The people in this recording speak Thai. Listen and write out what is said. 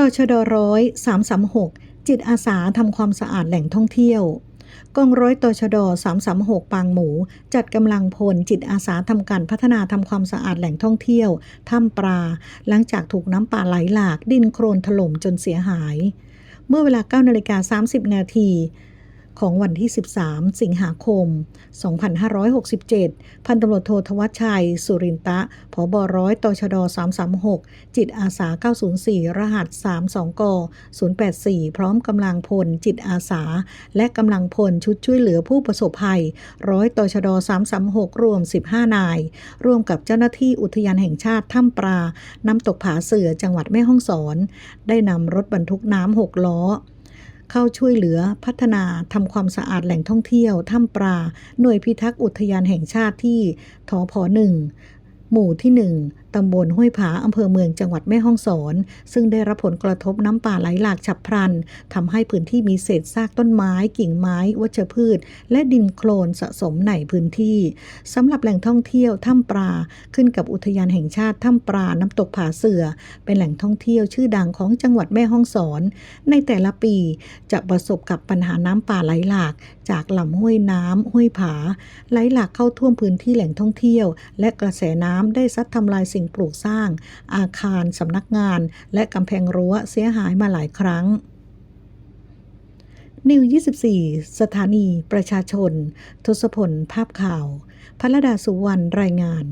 ต่อชดร้อยสามสามหกจิตอาสาทำความสะอาดแหล่งท่องเที่ยวกองร้อยตชด336 ปางหมู จัดกำลังพลจิตอาสาทำการพัฒนาทำความสะอาดแหล่งท่องเที่ยวถ้ำปลา หลังจากถูกน้ำป่าไหลหลาก ดินโครนถล่มจนเสียหาย เมื่อเวลา9นาฬิกา30 นาที ของวันที่ 13 สิงหาคม 2567 พันตำรวจโททวัชชัย สุรินตะผบร้อยตชด 336 จิตอาสา 904 รหัส 32ก084 พร้อมกำลังพล จิตอาสา และกำลังพลชุดช่วยเหลือผู้ประสบภัย ร้อยตชด 336 รวม 15 นาย ร่วมกับเจ้าหน้าที่อุทยานแห่งชาติถ้ำปลาน้ำตกผาเสือจังหวัดแม่ฮ่องสอน ได้นำรถบรรทุกน้ำ6ล้อ เข้าช่วยเหลือพัฒนาทำความสะอาดแหล่งท่องเที่ยวถ้ำปลาหน่วยพิทักษ์อุทยานแห่งชาติที่ทพหนึ่งหมู่ที่หนึ่ง ตำบลห้วยผาอำเภอเมืองจังหวัดแม่ฮ่องสอน ซึ่งได้รับผลกระทบน้ำป่าไหลหลากฉับพลันทำให้พื้นที่มีเศษซากต้นไม้ กิ่งไม้ วัชพืช และดินโคลนสะสมในพื้นที่สำหรับแหล่งท่องเที่ยวถ้ำปลาขึ้นกับอุทยานแห่งชาติถ้ำปลาน้ำตกผาเสือ เป็นแหล่งท่องเที่ยวชื่อดังของจังหวัดแม่ฮ่องสอน ในแต่ละปีจะประสบกับปัญหาน้ำป่าไหลหลาก จากลำห้วยน้ำห้วยผาไหลหลากเข้าท่วมพื้นที่แหล่งท่องเที่ยว และกระแสน้ำได้ซัดทำลายสิ่งปลูกสร้าง อาคารสำนักงาน และกำแพงรั้วเสียหายมาหลายครั้งนิว 24 สถานีประชาชน ทศพล ภาพข่าวพระดาสุวรรณรายงาน